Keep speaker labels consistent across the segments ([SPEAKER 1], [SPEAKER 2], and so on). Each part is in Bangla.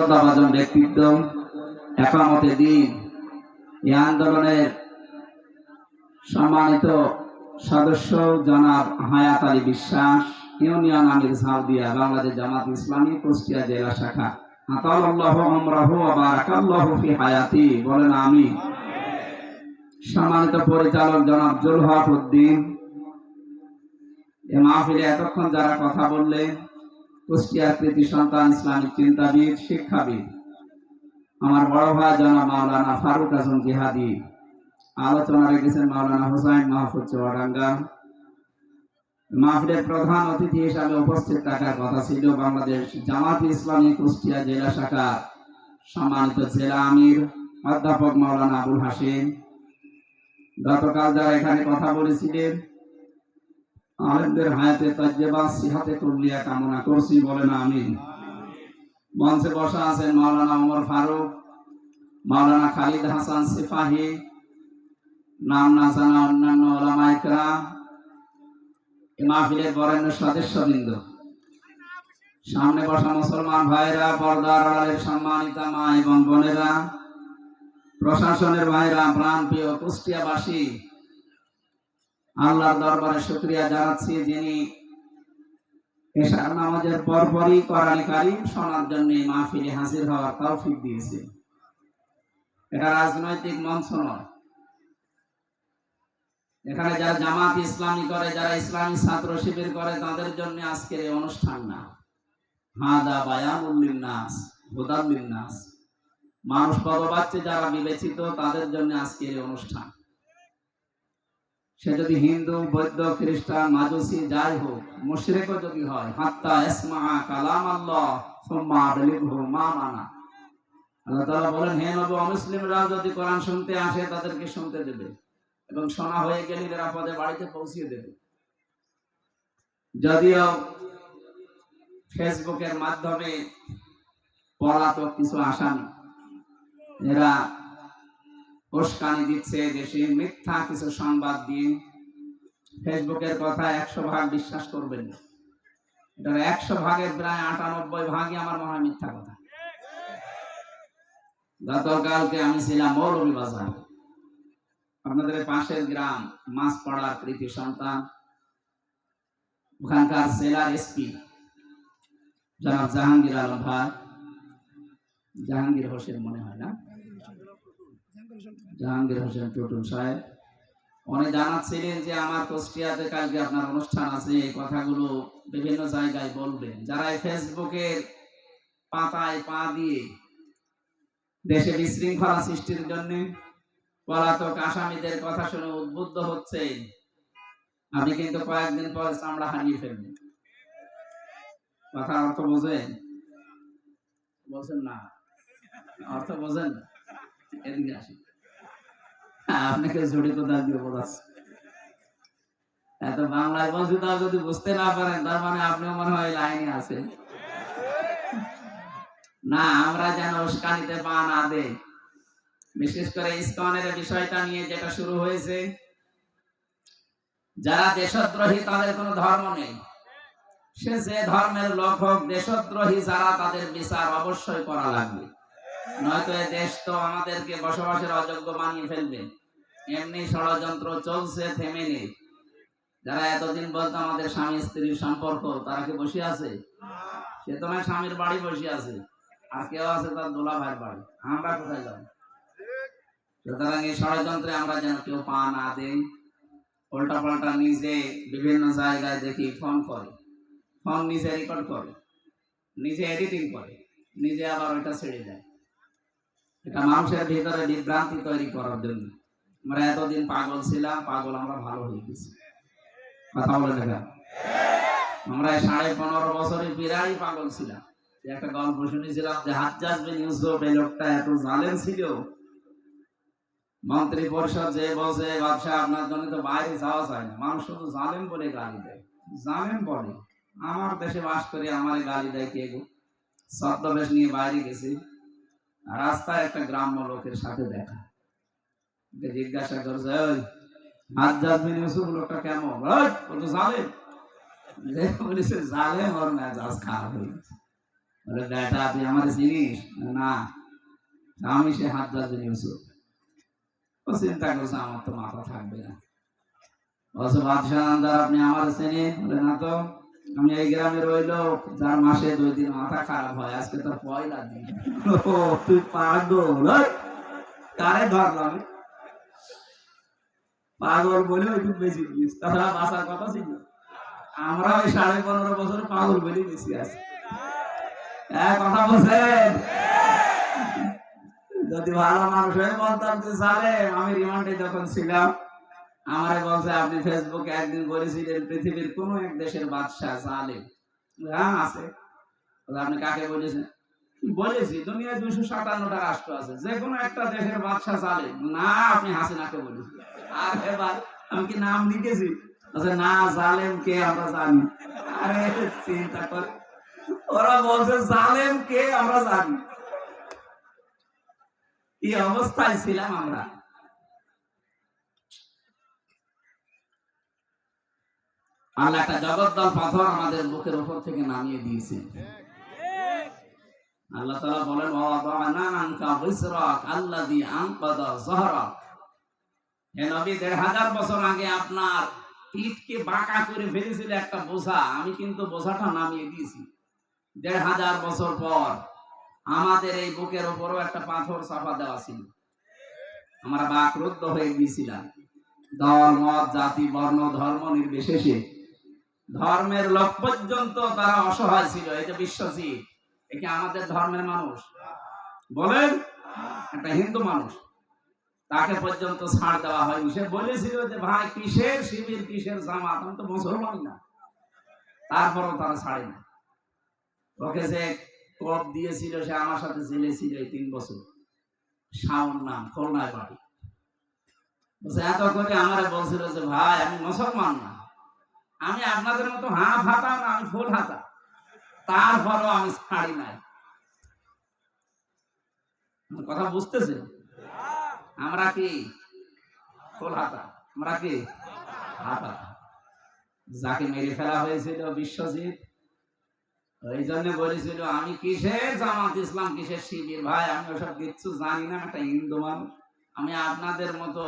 [SPEAKER 1] শ্রদ্ধাভাজন ব্যক্তিত্ব একামতে দিন। এই আন্দোলনের সম্মানিত সদস্য জনাব হায়াত আলী বিশ্বাস, ইউনিয়ন আমির সাউদিয়া, বাংলাদেশ জামাত ইসলামী, কুষ্টিয়া জেলা শাখা। আমি এ এতক্ষণ যারা কথা বললেন কুষ্টিয়ার কৃতি সন্তান ইসলামিক চিন্তাবিদ, শিক্ষাবিদ। আমার বড় ভাই জনাব মাওলানা ফারুক আজম জিহাদি, আলোচনা রেখেছেন মাওলানা হুসাইন মাহফুজ চুয়াডাঙ্গা মাহফিলের প্রধান অতিথি হিসাবে উপস্থিত থাকার কথা ছিল বাংলাদেশ জামাত ইসলামী কুষ্টিয়া জেলা শাখা সম্মানিত জেলা আমির অধ্যাপক মাওলানা আবুল হাসিম গতকাল যারা এখানে কথা বলেছিলেন আলেমদের হায়াতে তাজ্জেবা, সিহাতে কুল্লিয়া কামনা করছি বলেন আমি মঞ্চে বসা আছেন মাওলানা ওমর ফারুক, মাওলানা খালিদ হাসান সিফাহি, নাম না জানা অন্যান্য ওলামা ইকরাম, এ মাহফিলের বরেণ্য সদস্যবৃন্দ। সামনে বসা মুসলমান ভাইরা পর্দার আড়ালের সম্মানিতা মা এবং বোনেরা, প্রশাসনের ভাইরা প্রাণ প্রিয় কুষ্টিয়াবাসী আল্লাহর দরবারে শুক্রিয়া জানাচ্ছি যিনি এশার নামাজের পরপরই কারিম শোনার জন্য মাহফিলে হাজির হওয়ার তৌফিক দিয়েছে। এটা রাজনৈতিক মঞ্চ নয়। এখানে যারা জামাত ইসলামী করে, যারা ইসলামী ছাত্র শিবির করে, তাদের জন্য আজকের এই অনুষ্ঠান না। হাদা বায়ানুল্লিন নাস হুদাল্লিন নাস মানুষ পদবাচ্চে যারা বিবেচিত, তাদের জন্য আজকের এই অনুষ্ঠান। সে যদি হিন্দু বৌদ্ধ খ্রিস্টান মাজুসি যাই হোক, মুশরিকও যদি হয়, হাত্তা ইসমা কালাম আল্লাহ মা মানা। আল্লাহ তাআলা বলেন, হে নবী, অমুসলিমরা যদি কোরআন শুনতে আসে, তাদেরকে শুনতে দেবে এবং শোনা হয়ে গেলে নিরাপদে বাড়িতে পৌঁছিয়ে দেবে। যদিও ফেসবুকের মাধ্যমে পলাতক কিছু আসামি এরা উস্কানি দিচ্ছে দেশে, মিথ্যা কিছু সংবাদ দিয়ে ফেসবুকের কথা একশো ভাগ বিশ্বাস করবেন না। এটার একশো ভাগের প্রায় আটানব্বই ভাগই আমার মনে হয় মিথ্যা কথা। গতকালকে আমি ছিলাম মৌলভী বাজার। আপনাদের পাশের গ্রাম মাছ পড়ার কৃতি সন্তান, ওখানকার জেলার এসপি, জনাব জাহাঙ্গীর আলম ভাই। জাহাঙ্গীর হোসেন মনে হয় না? জাহাঙ্গীর হোসেন টুটুল সাহেব। উনি জানাচ্ছিলেন যে আমার কুষ্টিয়াতে কালকে আপনার অনুষ্ঠান আছে এই কথাগুলো বিভিন্ন জায়গায় বলবেন। যারা ফেসবুকের পাতায় পা দিয়ে দেশে বিশৃঙ্খলা সৃষ্টির জন্য পলাতক আসামিদের কথা শুনে উদ্বুদ্ধ হচ্ছে আপনি কিন্তু কয়েকদিন পরে চামড়া হারিয়ে ফেলবেন। কথা অর্থ বোঝেন? বলছেন না। অর্থ বোঝেন না। এদিকে আসি হ্যাঁ, আপনাকে জড়িত দাঁত দিয়ে বোঝাচ্ছে এত বাংলায় বলছি তাও যদি বুঝতে না পারেন, তার মানে আপনিও মনে হয় লাইনে আছে না, আমরা যেন উস্কানিতে পা না বিশেষ করে বিষয়টা নিয়ে যেটা শুরু হয়েছে, যারা দেশদ্রোহী তাদের কোনো ধর্ম নেই। সে যে ধর্মের লোক হোক, দেশদ্রোহী যারা, তাদের বিচার অবশ্যই করা লাগবে। নয়তো এ দেশ তো আমাদেরকে বসবাসের অযোগ্য বানিয়ে ফেলবে। এমনি ষড়যন্ত্র চলছে, থেমে নেই। যারা এতদিন বলতো আমাদের স্বামী, স্ত্রীর সম্পর্ক, তারা কি বসে আছে? সে তো না স্বামীর বাড়ি বসে আছে। আর কেউ আছে তার দোলা ভাইয়ের বাড়ি। আমরা কোথায় যাব? সুতরাং এই ষড়যন্ত্রে আমরা যেন কেউ পা না দেই। উল্টা পাল্টা নিজে বিভিন্ন জায়গায় দেখি ফোন করে। ফোন নিজে রেকর্ড করে। নিজে এডিটিং করে। নিজে আবার ওইটা ছেড়ে দেয়। এটা মানুষের ভিতরে বিভ্রান্তি তৈরি করার জন্য। আমরা এতদিন পাগল ছিলাম, পাগল আমরা ভালো হয়ে গেছি। কথা বলে দেখা আমরা সাড়ে পনেরো বছরে প্রায় পাগল ছিলাম। একটা গল্প শুনেছিলাম যে হাজ্জাজ বিন ইউসুফ এই লোকটা এত জালেম ছিল। মন্ত্রী পরিষদ যে বসে ব্যবসা আপনার জন্য তো বাইরে যাওয়া যায় না। মানুষ শুধু জালেম বলে গালি দেয়। জালেম বলে। আমার দেশে বাস করে আমার গালি দেয় কে গো? ছদ্মবেশ নিয়ে বাইরে গেছি। রাস্তায় একটা গ্রাম্য লোকের সাথে দেখা। জিজ্ঞাসা করছে, ওই হাত জাজমিন ইউসুফ লোকটা কেমন? ও তো জালেম। যে বলেছে, জালেম ওর মেজাজ খারাপ হয়ে গেছে। বলে বেটা, তুই আমার চিনিস? না। আমি সে হাত ধরে ইউসুফ। ও চিন্তা করছে, আমার তো মাথা থাকবে না। বলছে, বাদশাহ আন্দার আপনি আমার চেনেন? বলে, না তো। আমি এই গ্রামে রইল যার মাসে দুই দিন মাথা খারাপ হয়, আজকে তো পয়লা দিন। তুই পাগল কারে ধরলাম পাগল বলে ওই বেশি দিস তাছাড়া বাঁচার কথা ছিল আমরা ওই সাড়ে পনেরো বছর পাগল বলে বেশি আছি। হ্যাঁ কথা বলছেন? যদি ভালো মানুষ হয়ে বলতাম যে, সালে আমি রিমান্ডে যখন ছিলাম, আমারে বলছে, আপনি ফেসবুকে একদিন বলেছিলেন, পৃথিবীর কোন এক দেশের বাদশাহ সালেম হ্যাঁ আছে। আপনি কাকে বলেছেন? বলেছি, দুনিয়ায় দুশো সাতান্নটা রাষ্ট্র আছে। যে কোনো একটা দেশের বাদশাহ সালেম না, আপনি হাসিনাকে বলেছেন আমি নাম লিখেছি? না, জালেম কে আমরা জানি। আরে, চিন্তা কর। ওরা বলছে, জালেম কে আমরা জানি? এই অবস্থায় ছিলাম আমরা? আল্লাহ একটা জগদ্দল পাথর আমাদের বুকের উপর থেকে নামিয়ে দিয়েছে। আল্লাহ তাআলা বলেন আনকা বিসরাক আল্লাযী আনকাদা আপনার পিঠকে বাঁকা করে ফেলেছিল একটা বোঝা। আমি কিন্তু বোঝাটা নামিয়ে দিয়েছি। দেড় হাজার বছর পর আমাদের এই বুকের একটা পাথর চাপা দেওয়া ছিল। আমরা হয়ে গিয়েছিলাম। দল মত জাতি, বর্ণ, ধর্ম নির্বিশেষে। ধর্মের লোক পর্যন্ত তারা অসহায় ছিল। এই যে বিশ্বজিৎ একে আমাদের ধর্মের মানুষ? বলেন, একটা হিন্দু মানুষ। তাকে পর্যন্ত ছাড় দেওয়া হয়নি। সে বলেছিল যে, ভাই, কিসের শিবির, কিসের জামাত? আমি তো মুসলমান না। তারপরও তারা ছাড়ে না ওকে যে কপ দিয়েছিল, সে আমার সাথে জেলে ছিল তিন বছর। শাওন নাম বাড়ি। এত করে আমারে বলছিল যে, ভাই, আমি মুসলমান না। আমি আপনাদের মতো হাফ হাতা না, আমি ফুল হাতা। তারপরও আমি ছাড়ি নাই। কথা বুঝতেছে আমরা কি? আমরা কি? যাকে মেরে ফেলা হয়েছিল বিশ্বজিৎ ওই জন্য বলেছিল, আমি কিসের জামাত ইসলাম, কিসের শিবির? ভাই, আমি ওসব কিচ্ছু জানি না একটা হিন্দু মানুষ। আমি আপনাদের মতো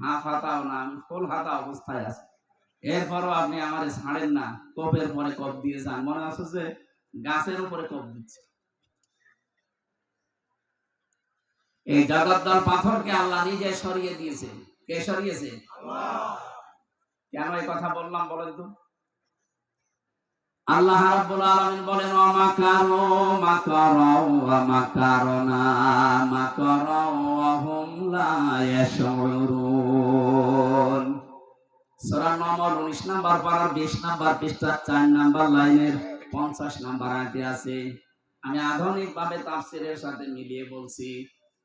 [SPEAKER 1] হাফ হাতাও না, আমি ফুল হাতা অবস্থায় আছি। এরপরও আপনি আমার ছাড়েন না। কপের পরে কপ দিয়ে যান। মনে আছে যে গাছের উপরে কপ দিচ্ছে। এই জগদ্দল পাথরকে আল্লাহ নিজে সরিয়ে দিয়েছে। কে সরিয়েছে? কেন এই কথা বললাম বলেন তো আল্লাহ রাব্বুল আলামিন বলেন, ওয়া লা সূরা নম্বর 19 নাম্বার পারার 20 নাম্বার পৃষ্ঠা 4 নাম্বার লাইনের 50 নাম্বার আয়াতে আছে। আমি আধুনিক ভাবে তাফসীরের সাথে মিলিয়ে বলছি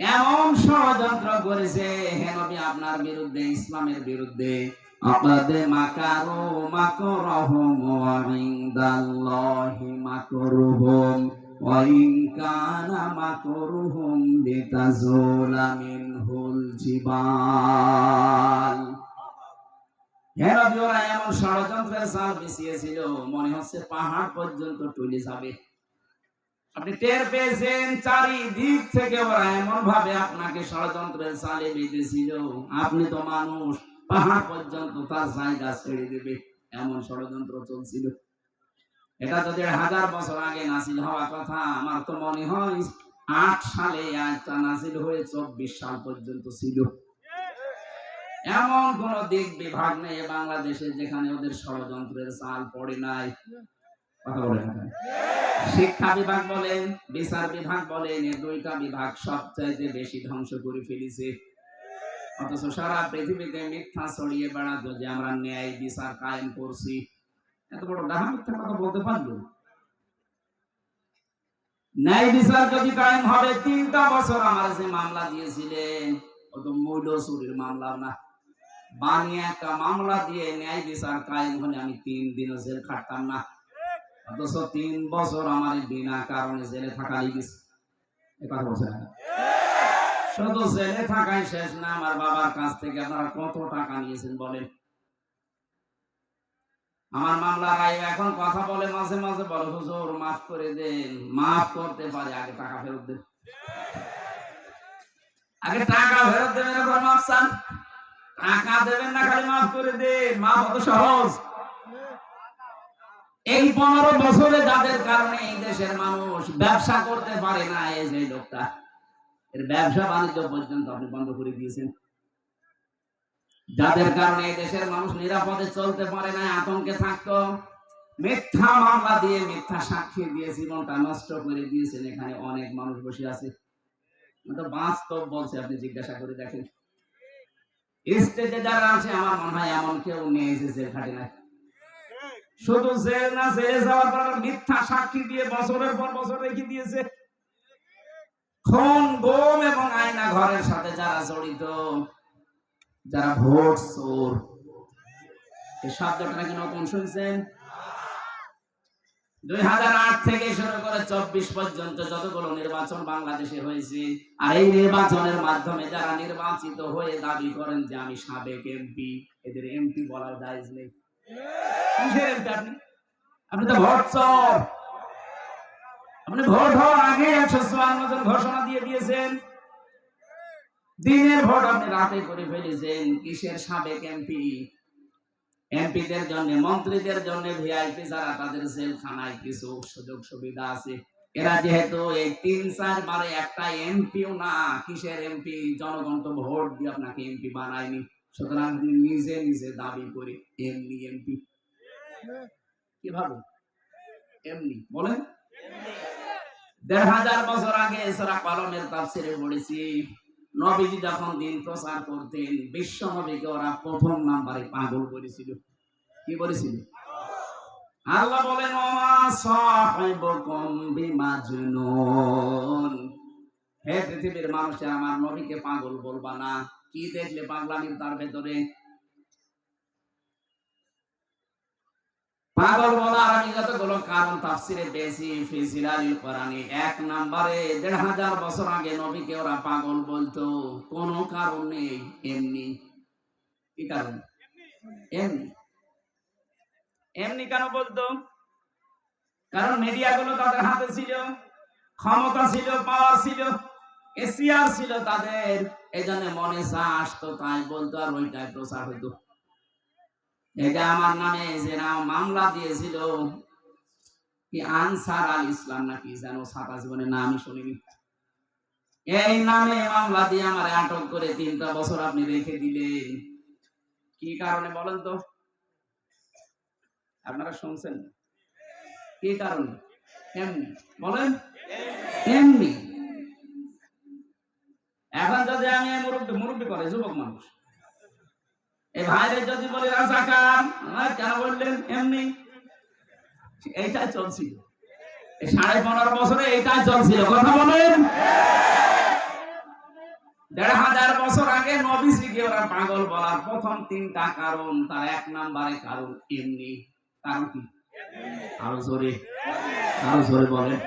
[SPEAKER 1] এমন ষড়যন্ত্র করেছে, হে নবী, আপনার বিরুদ্ধে, ইসলামের বিরুদ্ধে। আপনাদের মাকারু মাকরহুম কানা ষড়যন্ত্রের জাল বিছিয়েছিল, মনে হচ্ছে পাহাড় পর্যন্ত টুলে যাবে। আপনি টের পেয়েছেন চারিদিক থেকে ওরা এমন ভাবে আপনাকে ষড়যন্ত্রের চালে বেঁধেছিল। আপনি তো মানুষ, পাহাড় পর্যন্ত তার জায়গা ছেড়ে দেবে। এমন ষড়যন্ত্র চলছিল। এটা যদি হাজার বছর আগে নাসিল হওয়া কথা, আমার তো মনে হয় আট সালে একটা নাসিল হয়ে চব্বিশ সাল পর্যন্ত ছিল। এমন কোন দিক বিভাগ নেই বাংলাদেশে যেখানে ওদের ষড়যন্ত্রের চাল পড়ে নাই। শিক্ষা বিভাগ বলেন, বিচার বিভাগ বলেন, এই দুইটা বিভাগ সবচাইতে বেশি ধ্বংস করে ফেলেছে। অথচ সারা পৃথিবীতে মিথ্যা ছড়িয়ে বেড়াতো যে আমরা ন্যায় বিচার কায়েম করছি। এত বড় ডাহা মিথ্যা কথা বলতে পারল? ন্যায় বিচার যদি কায়েম হবে, তিনটা বছর আমার যে মামলা দিয়েছিলেন, ও তো মূল্য চুরির মামলা না। বানিয়ে একটা মামলা দিয়ে ন্যায় বিচার কায়েম হলে আমি তিন দিনও জেল খাটতাম না। অথচ তিন বছর আমার বিনা কারণে জেলে থাকা লেগেছে কথা বলছে শুধু জেলে থাকাই শেষ না, আমার বাবার কাছ থেকে আপনারা কত টাকা নিয়েছেন বলেন? আমার মামলা রায় এখন কথা বলে মাঝে মাঝে বলে, হুজুর, মাফ করে দেন, মাফ করতে পারে, আগে টাকা ফেরত দেন। আগে টাকা ফেরত দেবেন, এরপর মাফ চান। টাকা দেবেন না, খালি মাফ করে দেন। মাফ অত সহজ। এই পনেরো বছরে যাদের কারণে এই দেশের মানুষ ব্যবসা করতে পারে না, এই যে লোকটা, এর ব্যবসা বাণিজ্য পর্যন্ত আপনি বন্ধ করে দিয়েছেন। যাদের কারণে এই দেশের মানুষ নিরাপদে চলতে পারে না, আতঙ্কে থাকতো, মিথ্যা মামলা দিয়ে মিথ্যা সাক্ষী দিয়ে জীবনটা নষ্ট করে দিয়েছেন, এখানে অনেক মানুষ বসে আছে। বাস্তব বলছে, আপনি জিজ্ঞাসা করে দেখেন। স্টেজে যারা আছে, আমার মনে হয় এমন কেউ নিয়ে এসেছে খাটে না শুধু জেল না, জেলে যাওয়ার পর মিথ্যা সাক্ষী দিয়ে বছরের পর বছর রেখে দিয়েছে। খুন, গোম এবং আয়না ঘরের সাথে যারা জড়িত, যারা ভোট চোর। এই শব্দটা নাকি নতুন শুনছেন? দুই হাজার আট থেকে শুরু করে চব্বিশ পর্যন্ত যতগুলো নির্বাচন বাংলাদেশে হয়েছে, আর এই নির্বাচনের মাধ্যমে যারা নির্বাচিত হয়ে দাবি করেন যে আমি সাবেক এমপি, এদের এমপি বলার দায়জ নেই। কিসের এমপি আপনি ভোট হওয়ার আগে একশো চুয়ান্ন ঘোষণা দিয়ে দিয়েছেন। দিনের ভোট আপনি রাতে করে ফেলেছেন। কিসের সাবেক এমপি? এমপিদের জন্য, মন্ত্রীদের জন্য ভিআইপি যারা, তাদের জেলখানায় কিছু সুযোগ সুবিধা আছে। এরা যেহেতু এই তিন চার বারে একটা এমপিও না, কিসের এমপি? জনগণ তো ভোট দিয়ে আপনাকে এমপি বানায়নি। সুতরাং নিজে নিজে দাবি করে এমনি এমপি। কীভাবে এমনি। বলেন। দেড় হাজার বছর আগে পালনের পড়েছি। নবীজি যখন দিন প্রচার করতেন, বিশ্ব নবীকে ওরা প্রথম নাম্বারে পাগল করেছিল। কি বলেছিল? আল্লাহ বলেন, ওমা সাহিবুকুম বিমাজনুন। হে পৃথিবীর মানুষের, আমার নবীকে পাগল বলবা না। কি দেখলে পাগলামির তার ভেতরে? পাগল বলার আমি যতগুলো কারণ তাফসিরে পেয়েছি কোরআনে। এক নম্বরে দেড় হাজার বছর আগে নবীকে ওরা পাগল বলতো। কোনো কারণ নেই। এমনি। কি কারণ? এমনি। এমনি কেন বলতো? কারণ মিডিয়াগুলো তাদের হাতে ছিল ক্ষমতা ছিল পাওয়ার ছিল এসিয়ার ছিল তাদের। এই জন্য মনে চা আসতো, তাই বলতো আর ওইটাই প্রচার এটা আমার নামে যে নাম মামলা দিয়েছিল, কি আনসার আল ইসলাম নাকি জীবনের শুনিনি। এই নামে মামলা দিয়ে আমার আটক করে তিনটা বছর আপনি রেখে দিলেন। কি কারণে বলেন তো? আপনারা শুনছেন? কি কারণে? এমনি। বলেন? এমনি। এখন যদি আমি মুরব্বী মুরব্বী করে, যুবক মানুষ। এই ভাইরে যদি বলি রাজাকার আমার কেন বললেন? এমনি। এইটাই চলছিল। সাড়ে পনেরো বছরে এইটাই চলছিল। কথা বলেন। দেড় হাজার বছর আগে নবীজিকে ওরা পাগল বলার প্রথম তিনটা কারণ, তার এক নাম্বারে কারণ এমনি। কারণ কি? আরও জোরে। আরও জোরে বলেন।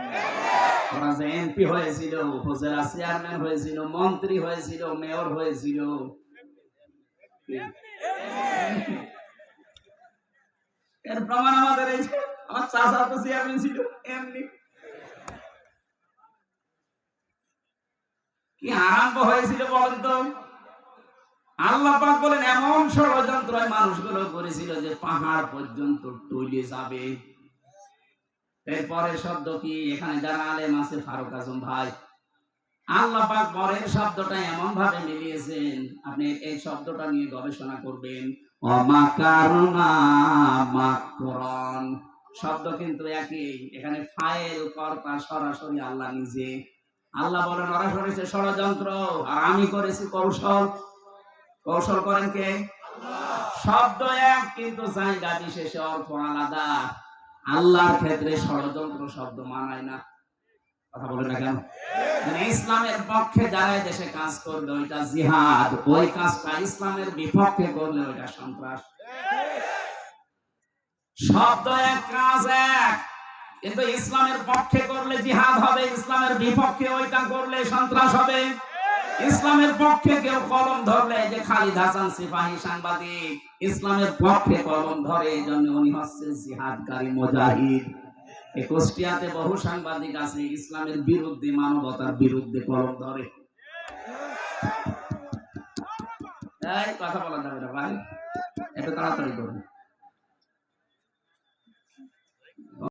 [SPEAKER 1] ওরা যে এমপি হয়েছিল উপজেলা চেয়ারম্যান হয়েছিল মন্ত্রী হয়েছিল মেয়র হয়েছিল। এর প্রমাণ আমাদের এই আমার তো চেয়ারম্যান ছিল এমনি। কি আরম্ভ হয়েছিল বলেন তো? আল্লাহ পাক বলেন এমন ষড়যন্ত্র মানুষগুলো করেছিল যে পাহাড় পর্যন্ত টইলে যাবে। এরপরের শব্দ কি? এখানে যারা আলেম আছে, ফারুক আজম ভাই, আল্লাহ পাক পরের শব্দটা এমন ভাবে মিলিয়েছেন, আপনি এই শব্দটা নিয়ে গবেষণা করবেন। মাকরন। শব্দ কিন্তু একই, এখানে ফাইল, কর্তা সরাসরি আল্লাহ নিজে। আল্লাহ বলেন, ওরা করেছে ষড়যন্ত্র, আর আমি করেছি কৌশল। কৌশল করেন কে? শব্দ এক, কিন্তু জায়গা বিশেষে অর্থ আলাদা। আল্লাহর ক্ষেত্রে ষড়যন্ত্র শব্দ মানায় না। কথা বলে না কেন? মানে ইসলামের পক্ষে যারা দেশে কাজ করবে, ওইটা জিহাদ, ওই কাজটা ইসলামের বিপক্ষে করলে ওইটা সন্ত্রাস। শব্দ এক, কাজ এক। কিন্তু ইসলামের পক্ষে করলে জিহাদ হবে, ইসলামের বিপক্ষে ওইটা করলে সন্ত্রাস হবে। ইসলামের পক্ষে কেউ কলম ধরলে যে খালিদ হাসান সিপাহী সাংবাদিক, ইসলামের পক্ষে কলম ধরে, এই জন্য উনি হচ্ছে জিহাদকারী মুজাহিদ। এই কুষ্টিয়াতে বহু সাংবাদিক আছে, ইসলামের বিরুদ্ধে, মানবতার বিরুদ্ধে কলম ধরে। কথা বলা যাবে না ভাই। একটু তাড়াতাড়ি করুন।